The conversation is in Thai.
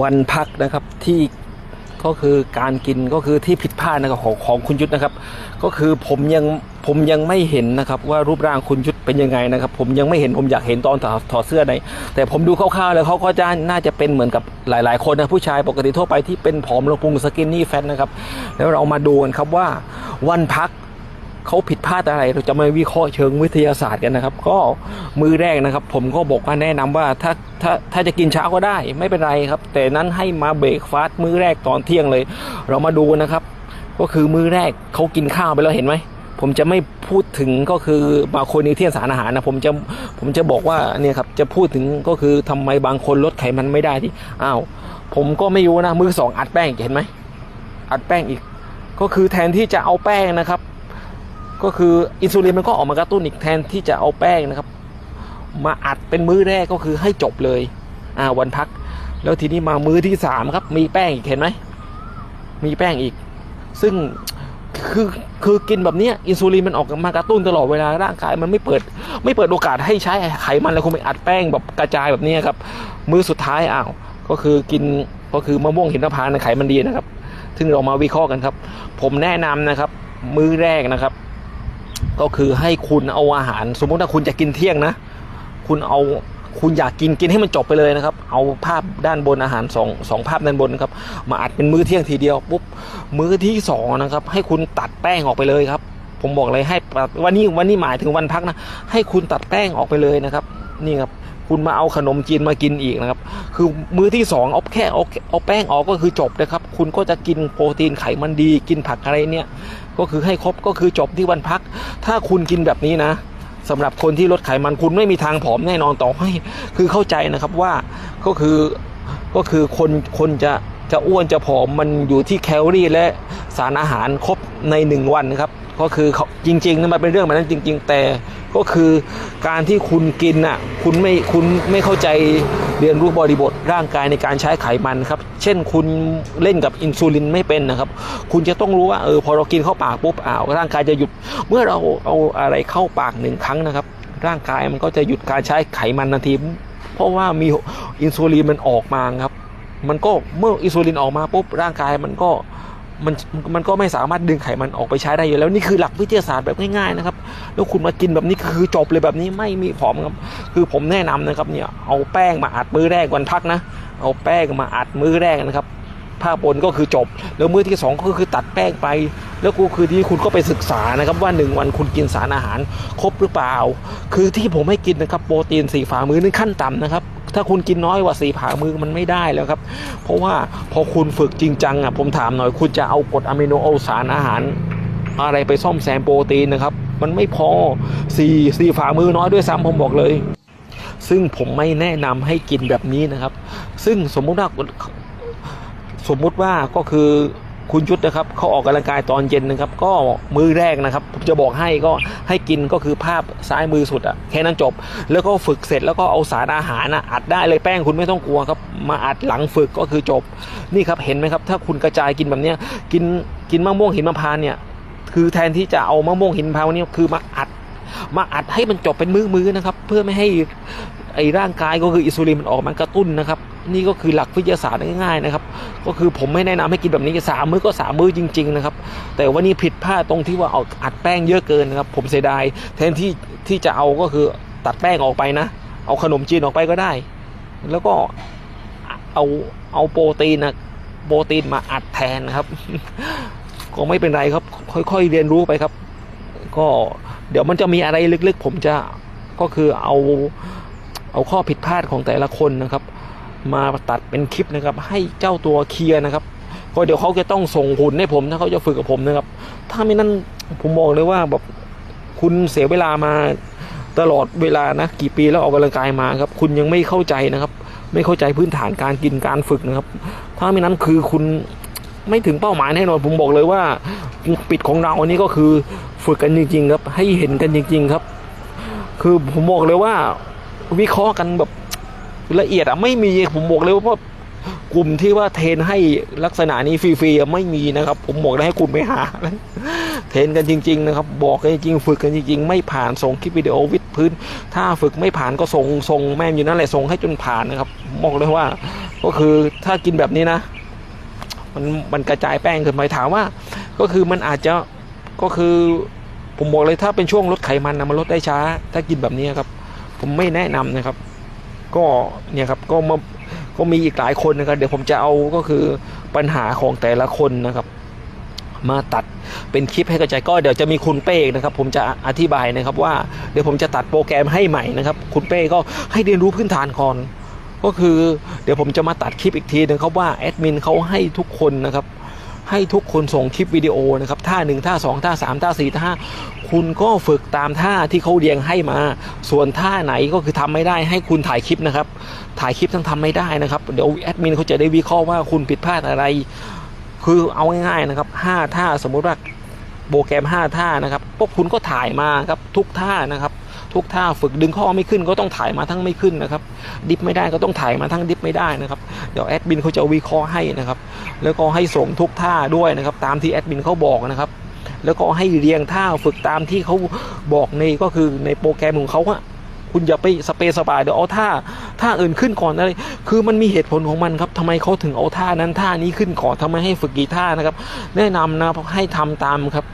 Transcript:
วันพักนะครับที่ก็คือการกินก็คือที่ผิดพลาดนะครับของของคุณยุทธนะครับ ก็คือผมยังผมยังไม่เห็นนะครับว่ารูปร่างคุณยุทธเป็นยังไงนะครับ ผมยังไม่เห็นผมอยากเห็นตอนถอดถอดเสื้อในแต่ผมดูคร่าวๆแล้วเขาก็จะน่าจะเป็นเหมือนกับหลายๆคนนะผู้ชายปกติทั่วไปที่เป็นผอมลงพุงสกินนี่แฟตนะครับแล้วเรามาดูกันครับว่าวันพัก เขาผิดพลาดอะไรเราจะมาวิเคราะห์เชิงวิทยาศาสตร์กันนะครับ ก็มือแรกนะครับ ผมก็บอกว่าแนะนำว่าถ้าถ้าถ้าจะกินเช้าก็ได้ไม่เป็นไรครับ แต่นั้นให้มาเบรกฟาสต์มื้อแรกตอนเที่ยงเลย เรามาดูนะครับ ก็คือมื้อแรกเขากินข้าวไปแล้วเห็นไหมผมจะไม่พูดถึงก็คือมาโคนิเที่ยนสารอาหารนะผมจะผมจะบอกว่าเนี่ยครับจะพูดถึงก็คือทำไมบางคนลดไขมันไม่ได้ที่อ้าวผมก็ไม่รู้นะมือสองอัดแป้งเห็นไหมอัดแป้งอีก ก็คือแทนที่จะเอาแป้งนะครับ ก็คืออินซูลินมันก็ออกมากระตุ้นอีกแทนที่จะเอาแป้งนะครับ มาอัดเป็นมื้อแรกก็คือให้จบเลยอ่าวันพัก แล้วทีนี้มามื้อที่สามครับ มีแป้งอีกเห็นไหมมีแป้งอีก ซึ่งคือคือกินแบบนี้อินซูลินมันออกมากระตุ้นตลอดเวลาร่างกายมันไม่เปิด ไม่เปิดโอกาสให้ใช้ไขมันแล้วคงไปอัดแป้งแบบกระจายแบบนี้ครับ มื้อสุดท้ายอ้าวก็คือกินก็คือมะม่วงหินพานต์นะไขมันดีนะครับ ซึ่งเรามาวิเคราะห์กันครับ ผมแนะนำนะครับ มื้อแรกนะครับ ก็คือให้คุณเอาอาหาร สมมติถ้าคุณจะกินเที่ยงนะ คุณเอาคุณอยากกินกินให้มันจบไปเลยนะครับ เอาภาพด้านบนอาหารสองสองภาพด้านบนนะครับ มาอัดเป็นมื้อเที่ยงทีเดียวปุ๊บมื้อที่สองนะครับ ให้คุณตัดแป้งออกไปเลยครับ ผมบอกเลยให้วันนี้วันนี้หมายถึงวันพักนะ ให้คุณตัดแป้งออกไปเลยนะครับ นี่ครับ คุณมาเอาขนมจีนมากินอีกนะครับ คือมื้อที่สองเอาแค่เอาเอาแป้งออกก็คือจบนะครับ คุณก็จะกินโปรตีนไขมันดี กินผักอะไรเนี่ย ก็คือให้ครบก็คือจบที่วันพัก ถ้าคุณกินแบบนี้นะสำหรับคนที่ลดไขมันคุณไม่มีทางผอมแน่นอนต่อให้ คือเข้าใจนะครับว่าก็คือก็คือคนคนจะจะอ้วนจะผอมมันอยู่ที่แคลอรี่และสารอาหารครบในหนึ่งวันนะครับ ก็คือเขาจริงๆนะมันเป็นเรื่องแบบนั้นจริง ๆ แต่ก็คือการที่คุณกินอะคุณไม่คุณไม่เข้าใจเรียนรู้บริบทร่างกายในการใช้ไขมันครับ เช่นคุณเล่นกับอินซูลินไม่เป็นนะครับ คุณจะต้องรู้ว่าเออพอเรากินเข้าปากปุ๊บอ้าวร่างกายจะหยุด เมื่อเราเอาอะไรเข้าปากหนึ่งครั้งนะครับ ร่างกายมันก็จะหยุดการใช้ไขมันทันที เพราะว่ามีอินซูลินมันออกมาครับ มันก็เมื่ออินซูลินออกมาปุ๊บร่างกายมันก็ มันมันก็ไม่สามารถดึงไขมันออกไปใช้ได้อยู่แล้วนี่คือหลักวิทยาศาสตร์แบบง่ายๆนะครับ แล้วคุณมากินแบบนี้คือจบเลยแบบนี้ไม่มีผอมครับ คือผมแนะนำนะครับเนี่ยเอาแป้งมาอัดมือแรกวันพักนะ เอาแป้งมาอัดมือแรกนะครับภาพบนก็คือจบ แล้วมื้อที่สองก็คือตัดแป้งไป แล้วกูคือที่คุณก็ไปศึกษานะครับว่าหนึ่งวันคุณกินสารอาหาร ครบหรือเปล่า คือที่ผมให้กินนะครับโปรตีนสี่ฝ่ามือนี่ขั้นต่ำนะครับ ถ้าคุณกินน้อยกว่าสี่ฝ่ามือมันไม่ได้แล้วครับ เพราะว่าพอคุณฝึกจริงจังอะผมถามหน่อยคุณจะเอากรดอะมิโนเอสารอาหาร อะไรไปซ่อมแซมโปรตีนนะครับ มันไม่พอสี่สี่ฝ่ามือน้อยด้วยซ้ำผมบอกเลย ซึ่งผมไม่แนะนำให้กินแบบนี้นะครับ ซึ่งสมมุติว่าสมมุติว่าก็คือ คุณยุทธนะครับเขาออกกำลังกายตอนเย็นนะครับ ก็มือแรกนะครับผมจะบอกให้ก็ให้กินก็คือภาพซ้ายมือสุดอะแค่นั้นจบ แล้วก็ฝึกเสร็จแล้วก็เอาสารอาหารอะอัดได้เลยแป้งคุณไม่ต้องกลัวครับ มาอัดหลังฝึกก็คือจบ นี่ครับเห็นไหมครับ ถ้าคุณกระจายกินแบบเนี้ยกินกินมะม่วงหินมะพร้าวเนี่ยคือแทนที่จะเอามะม่วงหินมะพร้าวเนี่ยคือมาอัดมาอัดให้มันจบเป็นมือๆนะครับ เพื่อไม่ให้ ไอ้ร่างกายก็คืออินซูลินมันออกมากระตุ้นนะครับ นี่ก็คือหลักวิทยาศาสตร์ง่ายๆนะครับ ก็คือผมไม่แนะนำให้กินแบบนี้สามมื้อก็สามมื้อจริง ๆนะครับ แต่วันนี้ผิดพลาดตรงที่ว่าเอาอัดแป้งเยอะเกินนะครับ ผมเสียดายแทนที่ที่จะเอาก็คือตัดแป้งออกไปนะ เอาขนมจีนออกไปก็ได้ แล้วก็เอาเอาโปรตีนนะโปรตีนมาอัดแทนนะครับ ก็ไม่เป็นไรครับ ค่อยๆเรียนรู้ไปครับ ก็เดี๋ยวมันจะมีอะไรลึกๆ ผมจะก็คือเอา เอาข้อผิดพลาดของแต่ละคนนะครับ มาตัดเป็นคลิปนะครับ ให้เจ้าตัวเคลียร์นะครับก็เดี๋ยวเขาจะต้องส่งหุ่นให้ผมถ้าเขาจะฝึกกับผมนะครับ ถ้าไม่นั้นผมบอกเลยว่าแบบคุณเสียเวลามาตลอดเวลานะกี่ปีแล้วออกกำลังกายมาครับ คุณยังไม่เข้าใจนะครับ ไม่เข้าใจพื้นฐานการกินการฝึกนะครับ ถ้าไม่นั้นคือคุณไม่ถึงเป้าหมายแน่นอนผมบอกเลยว่าปิดของเราอันนี้ก็คือฝึกกันจริง ๆ ครับ ให้เห็นกันจริง ๆ ครับ คือผมบอกเลยว่า วิเคราะห์กันแบบละเอียดอะไม่มีผมบอกเลยว่ากลุ่มที่ว่าเทรนให้ลักษณะนี้ฟรีๆไม่มีนะครับ ผมบอกได้ให้คุณไปหาเทรนกันจริง ๆ นะครับ บอกกันจริงๆฝึกกันจริง ๆ ไม่ผ่านส่งคลิปวิดีโอวิดพื้น ถ้าฝึกไม่ผ่านก็ส่งส่งแม่มอยู่นั่นแหละส่งให้จนผ่านนะครับบอกเลยว่า ก็คือถ้ากินแบบนี้นะ มันมันกระจายแป้งเกินไปถามว่า ก็คือมันอาจจะก็คือผมบอกเลยถ้าเป็นช่วงลดไขมันนะมันลดได้ช้า ถ้ากินแบบนี้ครับ ผมไม่แนะนำนะครับ ก็เนี่ยครับก็มาก็มีอีกหลายคนนะครับ เดี๋ยวผมจะเอาก็คือปัญหาของแต่ละคนนะครับ มาตัดเป็นคลิปให้กระจายก็เดี๋ยวจะมีคุณเป้นะครับ ผมจะอธิบายนะครับว่าเดี๋ยวผมจะตัดโปรแกรมให้ใหม่นะครับ คุณเป้ก็ให้เรียนรู้พื้นฐานก่อนก็คือเดี๋ยวผมจะมาตัดคลิปอีกทีหนึงครับว่าแอดมินเขาให้ทุกคนนะครับ ให้ทุกคนส่งคลิปวิดีโอนะครับท่าหนึ่งท่าสองท่าสามท่าสี่ท่าคุณก็ฝึกตามท่าที่เขาเรียงให้มา ส่วนท่าไหนก็คือทำไม่ได้ให้คุณถ่ายคลิปนะครับ ถ่ายคลิปทั้งทำไม่ได้นะครับ เดี๋ยวแอดมินเขาจะได้วิเคราะห์ว่าคุณผิดพลาดอะไร คือเอาง่ายๆนะครับห้าท่าสมมุติว่าโปรแกรมห้าท่านะครับ พวกคุณก็ถ่ายมาครับทุกท่านะครับ ทุกท่าฝึกดึงข้อไม่ขึ้นก็ต้องถ่ายมาทั้งไม่ขึ้นนะครับ ดิฟไม่ได้ก็ต้องถ่ายมาทั้งดิฟไม่ได้นะครับ เดี๋ยวแอดมินเขาจะวิเคราะห์ให้นะครับ แล้วก็ให้ส่งทุกท่าด้วยนะครับ ตามที่แอดมินเขาบอกนะครับ แล้วก็ให้เรียงท่าฝึกตามที่เขาบอกในก็คือในโปรแกรมของเขาอะคุณอย่าไปสเปซสบายเดี๋ยวเอาท่าท่าอื่นขึ้นก่อนอะไร คือมันมีเหตุผลของมันครับทำไมเขาถึงเอาท่านั้นท่านี้ขึ้นก่อนทำไมให้ฝึกกี่ท่านะครับ แนะนำนะให้ทำตามครับ